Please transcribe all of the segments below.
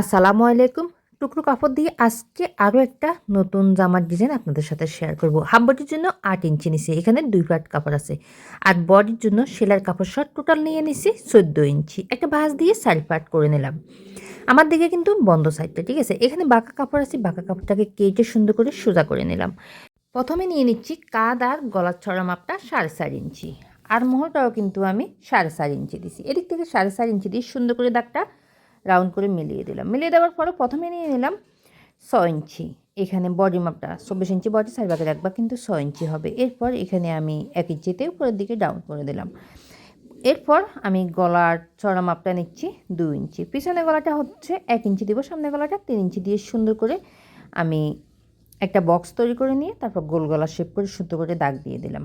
আসসালামু আলাইকুম। টুকরো কাপড় দিয়ে আজকে আরও একটা নতুন জামার ডিজাইন আপনাদের সাথে শেয়ার করব। হাফ বডির জন্য আট ইঞ্চি নিছি। এখানে দুই পাট কাপড় আছে। আর বডির জন্য সেলার কাপড় শর্ট টোটাল নিয়ে নিছি চোদ্দ ইঞ্চি। একটা ভাঁজ দিয়ে চারি পাট করে নিলাম। আমার দিকে কিন্তু বন্ধ সাইডটা ঠিক আছে? এখানে বাঁকা কাপড় আছে। বাঁকা কাপড়টাকে কেটে সুন্দর করে সোজা করে নিলাম। প্রথমে নিয়ে নিচ্ছি কাদ আর গলার ছড়া মাপটা সাড়ে চার ইঞ্চি। আর মোহরটাও কিন্তু আমি সাড়ে চার ইঞ্চি দিছি। এদিক থেকে সাড়ে চার ইঞ্চি দিয়ে সুন্দর করে দাগটা রাউন্ড করে মিলিয়ে দিলাম। মিলিয়ে দেওয়ার পরে প্রথমে নিয়ে নিলাম ছ ইঞ্চি। এখানে বডি মাপটা চব্বিশ ইঞ্চি বডি সাইড বাগে রাখবা কিন্তু ছ ইঞ্চি হবে। এরপর এখানে আমি এক ইঞ্চিতে উপরের দিকে ডাউন করে দিলাম। এরপর আমি গলার চড়া মাপটা নিচ্ছি দু ইঞ্চি। পিছনে গলাটা হচ্ছে এক ইঞ্চি দিব, সামনে গলাটা তিন ইঞ্চি দিয়ে সুন্দর করে আমি একটা বক্স তৈরি করে নিয়ে তারপর গোল গলা শেপ করে সুন্দর করে দাগ দিয়ে দিলাম।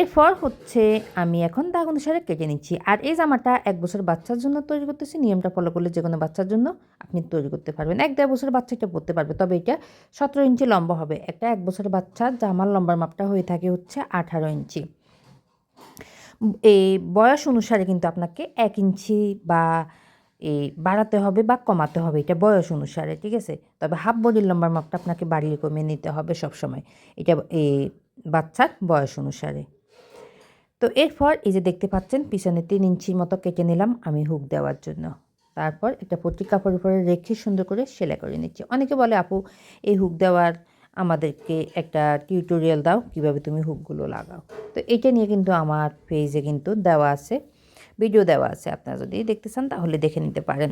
এরপর হচ্ছে আমি এখন দাগ অনুসারে কেটে নিচ্ছি। আর এই জামাটা এক বছর বাচ্চার জন্য তৈরি করতেছি, নিয়মটা ফলো করলে যে কোনো বাচ্চার জন্য আপনি তৈরি করতে পারবেন। এক দেড় বছর বাচ্চা এটা পরতে পারবে, তবে এটা সতেরো ইঞ্চি লম্বা হবে। একটা এক বছর বাচ্চার জামার লম্বার মাপটা হয়ে থাকে হচ্ছে আঠারো ইঞ্চি। এই বয়স অনুসারে কিন্তু আপনাকে এক ইঞ্চি বা এই বাড়াতে হবে বা কমাতে হবে, এটা বয়স অনুসারে, ঠিক আছে? তবে হাফ বডির লম্বার মাপটা আপনাকে বাড়িয়ে কমিয়ে নিতে হবে সবসময়। এটা এই বাচ্চার বয়স অনুসারে। তো এরপর এই যে দেখতে পাচ্ছেন, পিছনে তিন ইঞ্চির মতো কেটে নিলাম আমি হুক দেওয়ার জন্য। তারপর একটা পট্টি কাপড় উপরে রেখে সুন্দর করে সেলাই করে নিচ্ছি। অনেকে বলে, আপু, এই হুক দেওয়ার আমাদেরকে একটা টিউটোরিয়াল দাও, কীভাবে তুমি হুকগুলো লাগাও? তো এটা নিয়ে কিন্তু আমার পেজে কিন্তু দেওয়া আছে, ভিডিও দেওয়া আছে। আপনারা যদি দেখতে চান, তাহলে দেখে নিতে পারেন।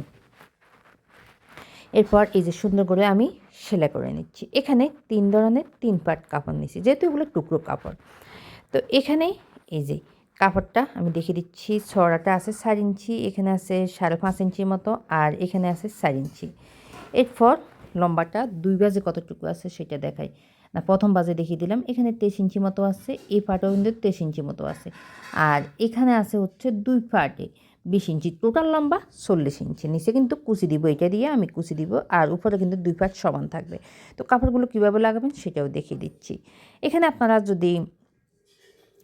এরপর এই যে সুন্দর করে আমি সেলাই করে নিচ্ছি। এখানে তিন ধরনের তিন পাট কাপড় নিচ্ছি যেহেতু এগুলো টুকরো কাপড়। তো এখানে এই যে কাপড়টা আমি দেখিয়ে দিচ্ছি, ছড়াটা আছে চার ইঞ্চি, এখানে আছে সাড়ে পাঁচ ইঞ্চির মতো আর এখানে আছে চার ইঞ্চি। এরপর লম্বাটা দুই বাজে কতটুকু আছে সেটা দেখাই। না, প্রথম বাজে দেখিয়ে দিলাম, এখানে তেইশ ইঞ্চি মতো আছে, এই পাটেও কিন্তু তেইশ ইঞ্চি মতো আছে। আর এখানে আছে হচ্ছে দুই পাটে বিশ ইঞ্চি, টোটাল লম্বা চল্লিশ ইঞ্চি, নিচে কিন্তু কুচি দিব, এটা দিয়ে আমি কুচি দিব আর উপরে কিন্তু দুই পাট সমান থাকবে। তো কাপড়গুলো কীভাবে লাগাবেন সেটাও দেখিয়ে দিচ্ছি। এখানে আপনারা যদি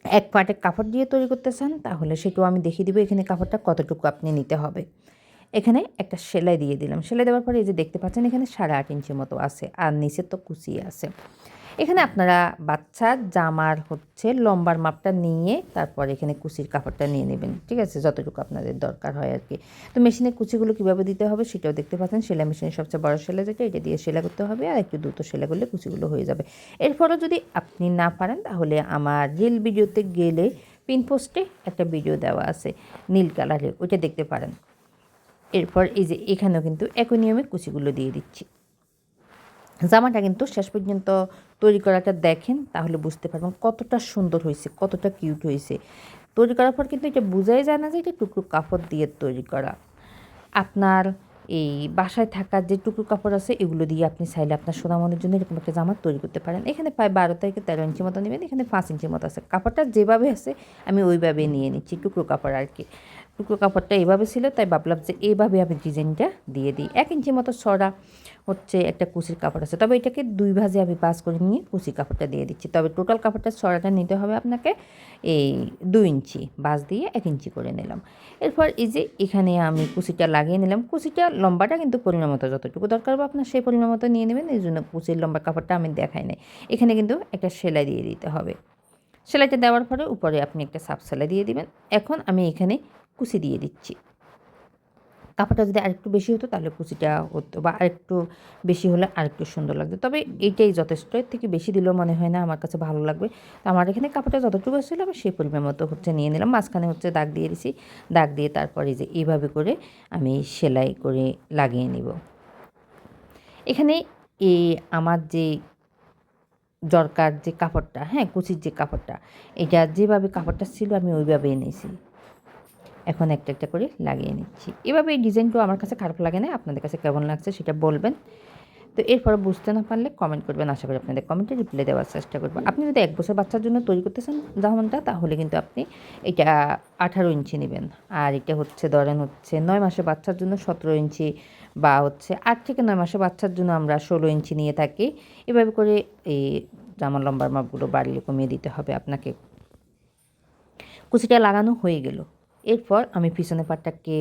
এক পাটে কাপড় দিয়ে তৈরি করতে চান তাহলে সেটাও আমি দেখিয়ে দিব এখানে কাপড়টা কতটুকু আপনি নিতে হবে। এখানে একটা সেলাই দিয়ে দিলাম। সেলাই দেওয়ার পরে এই যে দেখতে পাচ্ছেন এখানে সাড়ে আট ইঞ্চির মতো আছে, আর নিচে তো কুচিয়ে আছে। এখানে আপনারা বাচ্চার জামার হচ্ছে লম্বার মাপটা নিয়ে তারপর এখানে কুচির কাপড়টা নিয়ে নেবেন, ঠিক আছে? যতটুকু আপনাদের দরকার হয় আর কি তো মেশিনে কুচিগুলো কীভাবে দিতে হবে সেটাও দেখতে পাচ্ছেন। সেলাই মেশিনের সবচেয়ে বড় সেলাই যেটা, এটা দিয়ে সেলাই করতে হবে আর একটু দ্রুত সেলাই করলে কুচিগুলো হয়ে যাবে। এরপরও যদি আপনি না পারেন, তাহলে আমার রিল ভিডিওতে গেলে পিন পোস্টে একটা ভিডিও দেওয়া আছে, নীল কালারের, ওইটা দেখতে পারেন। এরপর এই যে এখানেও কিন্তু একই নিয়মে কুচিগুলো দিয়ে দিচ্ছি। জামাটা কিন্তু শেষ পর্যন্ত তৈরি করাটা দেখেন, তাহলে বুঝতে পারবেন কতটা সুন্দর হয়েছে, কতটা কিউট হয়েছে। তৈরি করার পর কিন্তু এটা বোঝাই যায় না যে এটা টুকরো কাপড় দিয়ে তৈরি করা। আপনার এই বাসায় থাকার যে টুকরো কাপড় আছে, এগুলো দিয়ে আপনি চাইলে আপনার সোনামনের জন্য এরকম একটা জামা তৈরি করতে পারেন। এখানে প্রায় বারো থেকে তেরো ইঞ্চি মতো নেবেন, এখানে পাঁচ ইঞ্চির মতো আছে। কাপড়টা যেভাবে আছে, আমি ওইভাবে নিয়ে নিচ্ছি টুকরো কাপড় আর কি। টুকরো কাপড়টা এভাবে ছিল, তাই ভাবলাম যে এইভাবে আমি ডিজাইনটা দিয়ে দিই। এক ইঞ্চি মতো ছড়া হচ্ছে একটা কুচির কাপড় আছে। তবে এটাকে দুই ভাজে আমি পাস করে নিয়ে কুচির কাপড়টা দিয়ে দিচ্ছি। তবে টোটাল কাপড়টা ছড়াটা নিতে হবে আপনাকে। এই দুই ইঞ্চি বাস দিয়ে এক ইঞ্চি করে নিলাম। এরপর এই যে এখানে আমি কুচিটা লাগিয়ে নিলাম। কুচিটা লম্বাটা কিন্তু পরিমাণ মতো যতটুকু দরকার হবে আপনার সেই পরিমাণ মতো নিয়ে নেবেন। এই জন্য কুচির লম্বা কাপড়টা আমি দেখাই নাই। এখানে কিন্তু একটা সেলাই দিয়ে দিতে হবে। সেলাইটা দেওয়ার পরে উপরে আপনি একটা সাপ সেলাই দিয়ে দিবেন। এখন আমি এখানে কুচি দিয়ে দিচ্ছি। কাপড়টা যদি আরেকটু বেশি হতো তাহলে কুচিটা হতো বা আরেকটু বেশি হলে আরেকটু সুন্দর লাগতো। তবে এইটাই যথেষ্ট, এর থেকে বেশি দিলেও মনে হয় না, আমার কাছে ভালো লাগবে। তো আমার এখানে কাপড়টা যতটুকু ছিল আমি সেই পরিমাণ মতো হচ্ছে নিয়ে নিলাম। মাঝখানে হচ্ছে দাগ দিয়ে দিছি। দাগ দিয়ে তারপরে যে এইভাবে করে আমি সেলাই করে লাগিয়ে নিব। এখানে এই আমার যে দরকার যে কাপড়টা হ্যাঁ কুচির যে কাপড়টা, এটা যেভাবে কাপড়টা ছিল আমি ওইভাবে এনেছি। এখন একটা একটা করে লাগিয়ে নিচ্ছি। এভাবে এই ডিজাইনটা আমার কাছে খারাপ লাগে না আপনাদের কাছে কেমন লাগছে সেটা বলবেন। তো এরপর বুঝতে না পারলে কমেন্ট করবেন আশা করি আপনাদের কমেন্টে রিপ্লাই দেওয়ার চেষ্টা করব। আপনি যদি এক বছর বাচ্চার জন্য তৈরি করতে চান জামানটা তাহলে কিন্তু আপনি এটা আঠারো ইঞ্চি নেবেন। আর এটা হচ্ছে ধরেন হচ্ছে নয় মাসে বাচ্চার জন্য সতেরো ইঞ্চি বা হচ্ছে আট থেকে নয় মাসে বাচ্চার জন্য আমরা ষোলো ইঞ্চি নিয়ে থাকি। এভাবে করে এই জামা লম্বার মাপগুলো বাড়িয়ে কমিয়ে দিতে হবে আপনাকে। কুচিটা লাগানো হয়ে গেল। এরপর আমি পিছনে পাটটাকে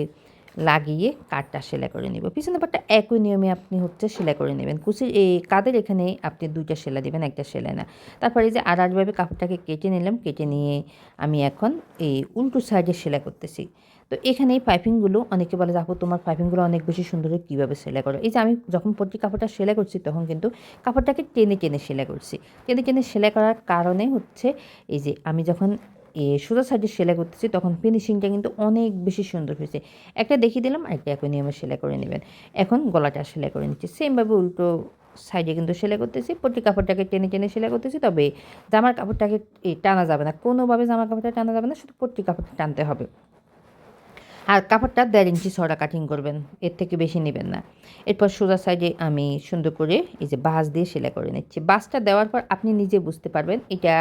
লাগিয়ে কাঠটা সেলাই করে নেব। পিছনের পাটটা একই নিয়মে আপনি হচ্ছে সেলাই করে নেবেন। কুচির এই কাদের এখানে আপনি দুইটা সেলাই দেবেন, একটা সেলাই না। তারপরে যে আর আরভাবে কাপড়টাকে কেটে নিলাম, কেটে নিয়ে আমি এখন এই উল্টো সাইডে সেলাই করতেছি। তো এখানে এই পাইপিংগুলো, অনেকে বলে দেখো তোমার পাইপিংগুলো অনেক বেশি সুন্দর কীভাবে সেলাই করো? এই যে আমি যখন পট্টি কাপড়টা সেলাই করছি, তখন কিন্তু কাপড়টাকে টেনে টেনে সেলাই করছি। টেনে টেনে সেলাই করার কারণে হচ্ছে এই যে আমি যখন সোজা সাইডে সেলাই করতেছি, তখন ফিনিশিংটা কিন্তু অনেক বেশি সুন্দর হয়েছে। একটা দেখিয়ে দিলাম, আরেকটা একই নিয়মে সেলাই করে নেবেন। এখন গলাটা সেলাই করে নিচ্ছি। সেমভাবে উল্টো সাইডে কিন্তু সেলাই করতেছি প্রতি কাপড়টাকে টেনে টেনে সেলাই করতেছি, তবে জামার কাপড়টাকে টানা যাবে না। কোনোভাবে জামার কাপড়টা টানা যাবে না, শুধু প্রতি কাপড়টা টানতে হবে। আর কাপড়টা দেড় ইঞ্চি ছড়া কাটিং করবেন, এর থেকে বেশি নেবেন না। এরপর সোজা সাইডে আমি সুন্দর করে এই যে বাস দিয়ে সেলাই করে নিচ্ছি। বাসটা দেওয়ার পর আপনি নিজে বুঝতে পারবেন, এটা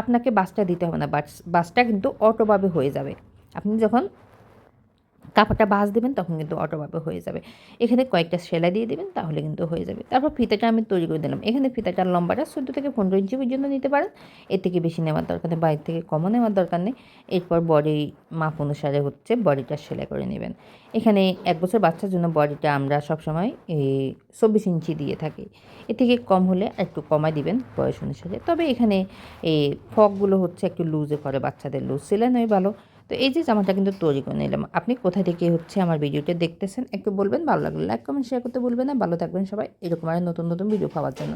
আপনাকে বাসটা দিতে হবে না বাসটা কিন্তু অটোভাবে হয়ে যাবে। আপনি যখন কাপড়টা বাস দেবেন, তখন কিন্তু অটোভাবে হয়ে যাবে। এখানে কয়েকটা সেলাই দিয়ে দেবেন, তাহলে কিন্তু হয়ে যাবে। তারপর ফিতাটা আমি তৈরি করে দিলাম। এখানে ফিতাটার লম্বাটা চোদ্দ থেকে পনেরো ইঞ্চি পর্যন্ত নিতে পারেন। এর থেকে বেশি নেওয়ার দরকার নেই বাইরে থেকে কমও নেওয়ার দরকার নেই। এরপর বডি মাপ অনুসারে হচ্ছে বডিটা সেলাই করে নেবেন। এখানে এক বছর বাচ্চার জন্য বডিটা আমরা সবসময় এই চব্বিশ ইঞ্চি দিয়ে থাকি। এর থেকে কম হলে একটু কমাই দিবেন বয়স অনুসারে। তবে এখানে এই ফকগুলো হচ্ছে একটু লুজে করে বাচ্চাদের লুজ সেলাই নয় ভালো। তো এই যে জামাটা কিন্তু তৈরি করে নিলাম, আপনি কোথা থেকে হচ্ছে আমার ভিডিওটা দেখতেছেন একটু বলবেন, ভালো লাগলে লাইক কমেন্ট শেয়ার করতে বলবেন না, ভালো থাকবেন সবাই, এরকম আর নতুন নতুন ভিডিও পাওয়ার জন্য।